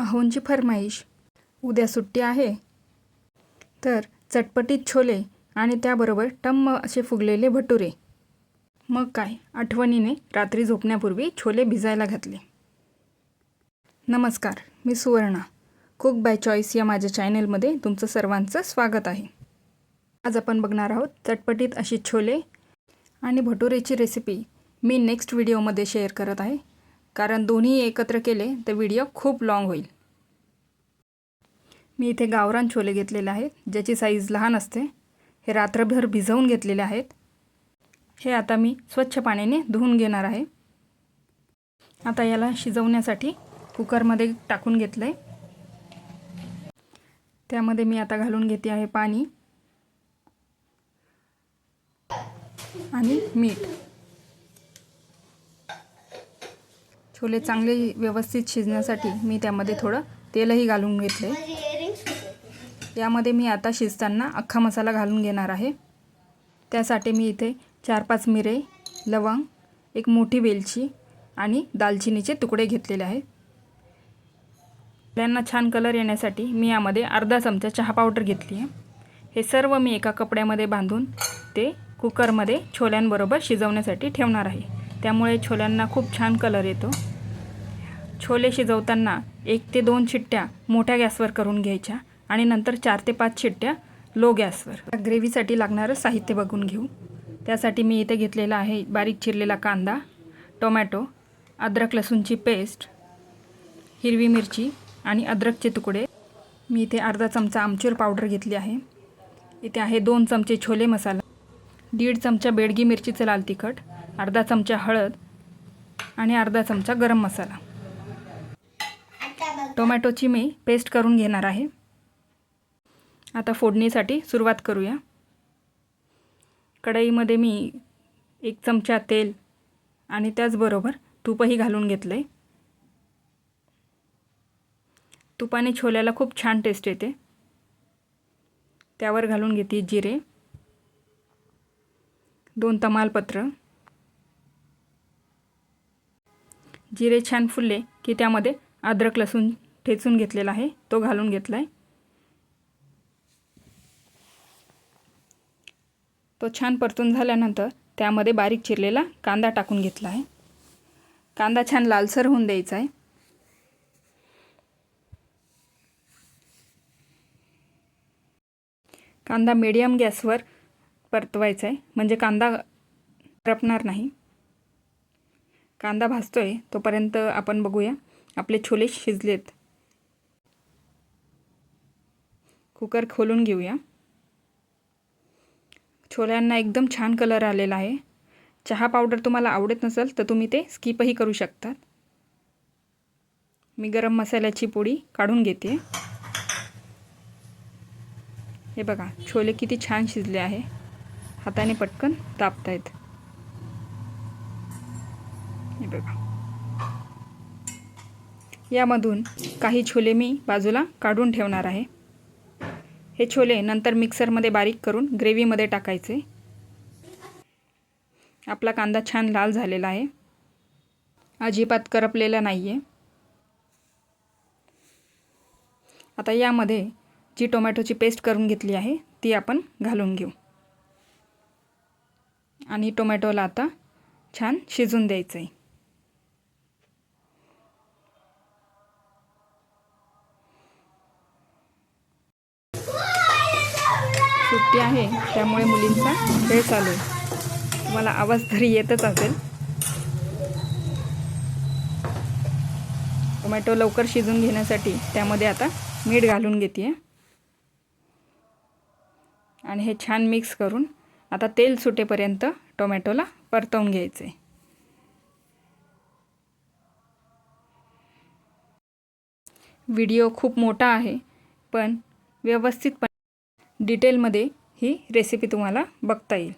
अहोंची फरमाईश. उद्या सुट्टी आहे. तर चटपटीत छोले आणि त्याबरोबर टम्म असे फुगलेले भटुरे. मग काय? आठवणीने रात्री झोपण्यापूर्वी छोले भिजायला घातले. नमस्कार मी सुवर्णा. कुक बाय चॉईस या माझ्या चॅनेलमध्ये तुमचं सर्वांचं स्वागत आहे. आज आपण बघणार आहोत चटपटीत अशी छोले आणि भटुरेची रेसिपी मी नेक्स्ट व्हिडिओमध्ये शेअर करत आहे. कारण दोन्ही एकत्र केले तर व्हिडिओ खूप लाँग होईल. मी इथे गावरान छोले घेतलेले आहेत ज्याची साईज लहान असते. हे रात्रभर भिजवून घेतलेले आहेत. हे आता मी स्वच्छ पाण्याने धुवून घेणार आहे. आता याला शिजवण्यासाठी कुकरमध्ये टाकून घेतलं आहे त्यामध्ये मी आता घालून घेते आहे पाणी आणि मीठ. छोले चांगले व्यवस्थित शिजण्यासाठी मी त्यामध्ये थोडं तेलही घालून घेतले. यामध्ये मी आता शिजताना अख्खा मसाला घालून घेणार आहे. त्यासाठी मी इथे चार पाच मिरे लवंग एक मोठी वेलची आणि दालचिनीचे तुकडे घेतलेले आहेत. त्यांना छान कलर येण्यासाठी मी यामध्ये अर्धा चमचा चहा पावडर घेतली आहे. हे सर्व मी एका कपड्यामध्ये बांधून ते कुकरमध्ये छोल्यांबरोबर शिजवण्यासाठी ठेवणार आहे. त्यामुळे छोल्यांना खूप छान कलर येतो. छोले शिजवताना एक ते दोन शिट्ट्या मोठ्या गॅसवर करून घ्यायच्या आणि नंतर चार ते पाच शिट्ट्या लो गॅसवर. ग्रेव्हीसाठी लागणारं साहित्य बघून घेऊ. त्यासाठी मी इथे घेतलेला आहे बारीक चिरलेला कांदा टोमॅटो अद्रक लसूणची पेस्ट हिरवी मिरची आणि अद्रकचे तुकडे. मी इथे अर्धा चमचा आमचूर पावडर घेतली आहे. इथे आहे दोन चमचे छोले मसाला दीड चमचा बेडगी मिरचीचं लाल तिखट अर्धा चमचा हळद आणि अर्धा चमचा गरम मसाला. टोमॅटोची मी पेस्ट करून घेणार आहे. आता फोडणीसाठी सुरुवात करूया. कढईमध्ये मी एक चमचा तेल आणि त्याचबरोबर तूपही घालून घेतलं आहे तुपाने छोल्याला खूप छान टेस्ट येते. त्यावर घालून घेते जिरे. दोन तमालपत्र. जिरे छान फुलले की त्यामध्ये अद्रक लसूण ठेचून घेतलेला आहे तो घालून घेतला आहे तो छान परतून झाल्यानंतर त्यामध्ये बारीक चिरलेला कांदा टाकून घेतला आहे. कांदा छान लालसर होऊन द्यायचा आहे. कांदा मीडियम गॅसवर परतवायचा आहे म्हणजे कांदा करपणार नाही. कांदा भाजतो आहे तोपर्यंत आपण बघूया आपले छोले शिजलेत. कुकर खोलून घेऊया. छोल्यांना एकदम छान कलर आलेला आहे. चहा पावडर तुम्हाला आवडत नसेल तर तुम्ही ते स्किपही करू शकतात. मी गरम मसाल्याची पोळी काढून घेते. हे बघा छोले किती छान शिजले आहे. हाताने पटकन तापतायत. हे बघा. यामधून काही छोले मी बाजूला काढून ठेवणार आहे. हे छोले नंतर मिक्सरमध्ये बारीक करून ग्रेव्हीमध्ये टाकायचे. आपला कांदा छान लाल झालेला आहे. अजिबात करपलेला नाही आहे आता यामध्ये जी टोमॅटोची पेस्ट करून घेतली आहे ती आपण घालून घेऊ. आणि टोमॅटोला आता छान शिजून द्यायचं आहे सुट्टी आहे त्यामुळे मुलींचा खेळ चालू आहे. तुम्हाला आवाज तरी येतच असेल. टोमॅटो लवकर शिजून घेण्यासाठी त्यामध्ये आता मीठ घालून घेते. आणि हे छान मिक्स करून आता तेल सुटेपर्यंत टोमॅटोला परतवून घ्यायचे. व्हिडिओ खूप मोठा आहे पण व्यवस्थितपणे डिटेलमध्ये ही रेसिपी तुम्हाला बघता येईल.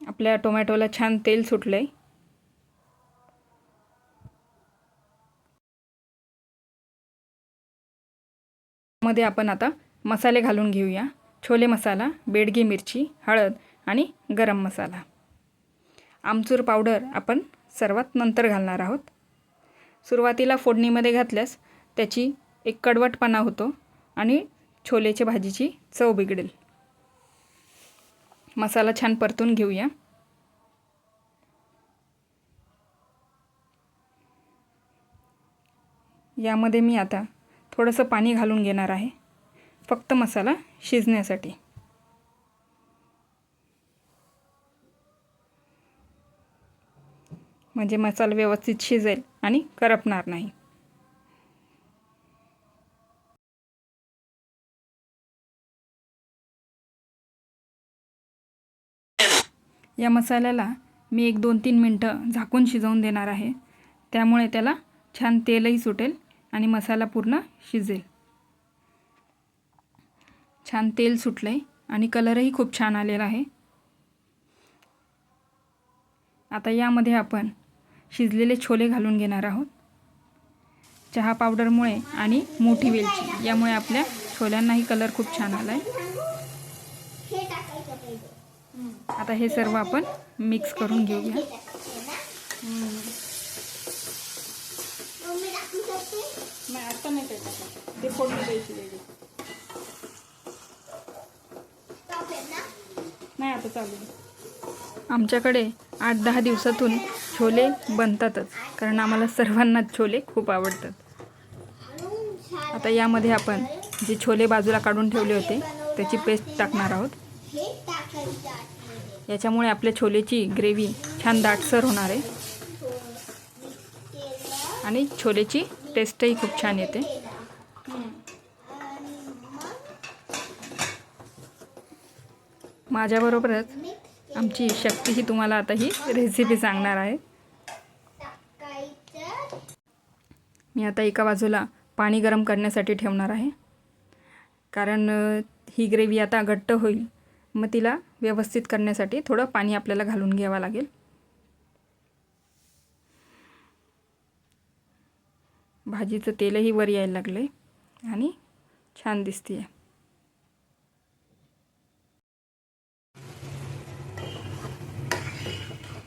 आपल्या टोमॅटोला छान तेल सुटलं आहे मध्ये आपण आता मसाले घालून घेऊया. छोले मसाला बेडगी मिरची हळद आणि गरम मसाला. आमचूर पावडर आपण सर्वात नंतर घालणार आहोत. सुरुवातीला फोडणीमध्ये घातल्यास त्याची एक कडवटपणा होतो आणि छोलेच्या भाजीची चव बिघडेल. मसाला छान परतून घेऊया. यामध्ये मी आता थोडंसं पाणी घालून घेणार आहे. फक्त मसाला शिजण्यासाठी. म्हणजे मसाला व्यवस्थित शिजेल आणि करपणार नाही. या मसाल्याला मी एक दोन तीन मिनटं झाकून शिजवून देणार आहे. त्यामुळे त्याला छान तेलही सुटेल आणि मसाला पूर्ण शिजेल. छान तेल सुटलं आहे आणि कलरही खूप छान आलेला आहे. आता यामध्ये आपण शिजलेले छोले घालून घेणार आहोत. चहा पावडरमुळे आणि मोठी वेलची यामुळे आपल्या छोल्यांनाही कलर खूप छान आला आहे आता हे सर्व आपण मिक्स करून घेऊया. नाही आता नाही काही टाकायचं ते फोडणी द्यायची वेगळी स्टॉप आहे ना नाही आता चालू आमच्याकडे आठ दहा दिवसातून छोले बनतातच कारण आम्हाला सर्वांनाच छोले खूप आवडतात. आता यामध्ये आपण जे छोले बाजूला काढून ठेवले होते त्याची पेस्ट टाकणार आहोत. हे याच्यामुळे आपल्या छोलेची ग्रेव्ही छान दाटसर होणार आहे. आणि छोलेची टेस्टही खूप छान येते. माझ्याबरोबरच आमची शक्ती ही तुम्हाला आता ही रेसिपी सांगणार आहे. मी आता एका बाजूला पाणी गरम करण्यासाठी ठेवणार आहे. कारण ही ग्रेव्ही आता घट्ट होईल. मग तिला व्यवस्थित करण्यासाठी थोडं पाणी आपल्याला घालून घ्यावं लागेल. भाजीचं तेलही वर यायला लागलं आहे आणि छान दिसते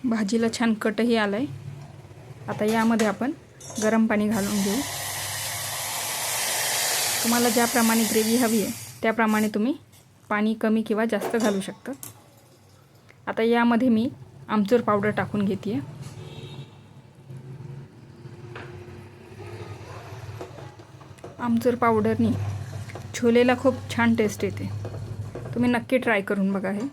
भाजीला छान कटही आलं आहे आता यामध्ये आपण गरम पाणी घालून घेऊ. तुम्हाला ज्याप्रमाणे ग्रेव्ही हवी आहे त्याप्रमाणे तुम्ही पाणी कमी किंवा जास्त घालू शकतं. आता यामध्ये मी आमचूर पावडर टाकून घेते आहे आमचूर पावडरनी छोलेला खूप छान टेस्ट येते. तुम्ही नक्की ट्राय करून बघा हे.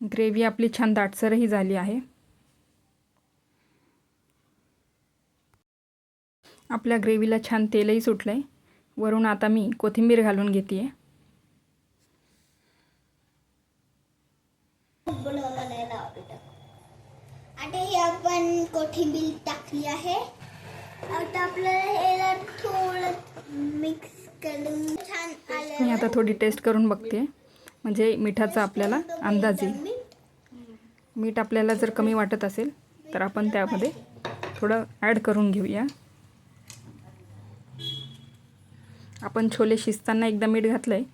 ग्रेव्ही आपली छान दाटसरही झाली आहे. आपल्या ग्रेव्हीला छान तेलही सुटलं आहे वरून आता मी कोथिंबीर घालून घेते आहे आता ही आपण कोथिंबीर टाकली आहे. आता आपल्याला याला थोडं मिक्स करून छान मी आता थोडी टेस्ट करून बघते. म्हणजे मिठाचा आपल्याला अंदाज येईल. मीठ आपल्याला जर कमी वाटत असेल तर आपण त्यामध्ये थोडं ॲड करून घेऊया. आपण छोले शिजताना एकदा मीठ घातलं आहे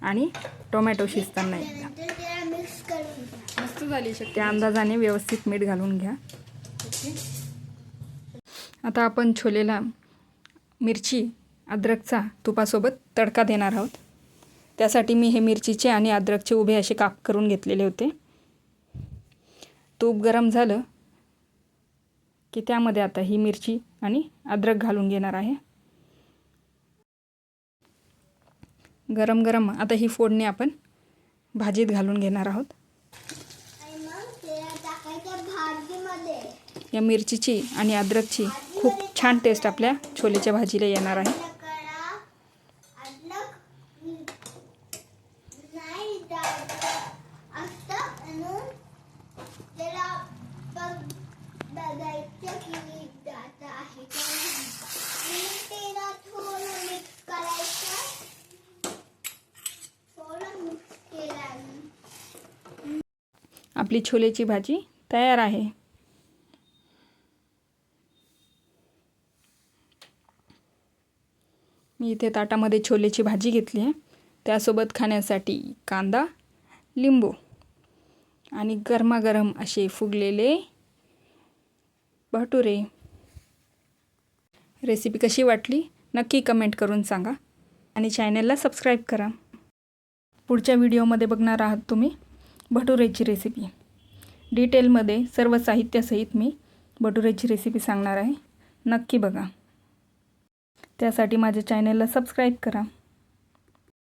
आणि टोमॅटो शिजताना एकदा. मस्त झाली त्या अंदाजाने व्यवस्थित मीठ घालून घ्या. आता आपण छोलेला मिरची अद्रकचा तुपासोबत तडका देणार आहोत. त्यासाठी मी हे मिरचीचे आणि अद्रकचे उभे असे काप करून घेतलेले होते. तूप गरम झालं की त्यामध्ये आता ही मिरची आणि अद्रक घालून घेणार आहे. गरम गरम. आता ही फोडणी आपण भाजीत घालून घेणार आहोत. या मिरचीची आणि अद्रकची खूप छान टेस्ट आपल्या छोलेच्या भाजीला येणार आहे करा अद्रक नाही टाकायचं असतं म्हणून त्याला बघ बघायचं की जात आहे का नाही. आणि त्याला थोडं मिक्स करायचं थोडं मिक्स केलं आपली छोलेची भाजी तयार आहे. मी इथे ताटामध्ये छोलेची भाजी घेतली आहे. त्यासोबत खाण्यासाठी कांदा लिंबू आणि गरमागरम असे फुगलेले भटुरे. रेसिपी कशी वाटली नक्की कमेंट करून सांगा आणि चॅनलला सबस्क्राईब करा. पुढच्या व्हिडिओमध्ये बघणार आहात तुम्ही. भटुरेची रेसिपी डिटेलमध्ये सर्व साहित्यासहित मी भटुरेची रेसिपी सांगणार आहे. नक्की बघा. त्यासाठी माझ्या चॅनेलला सबस्क्राईब करा.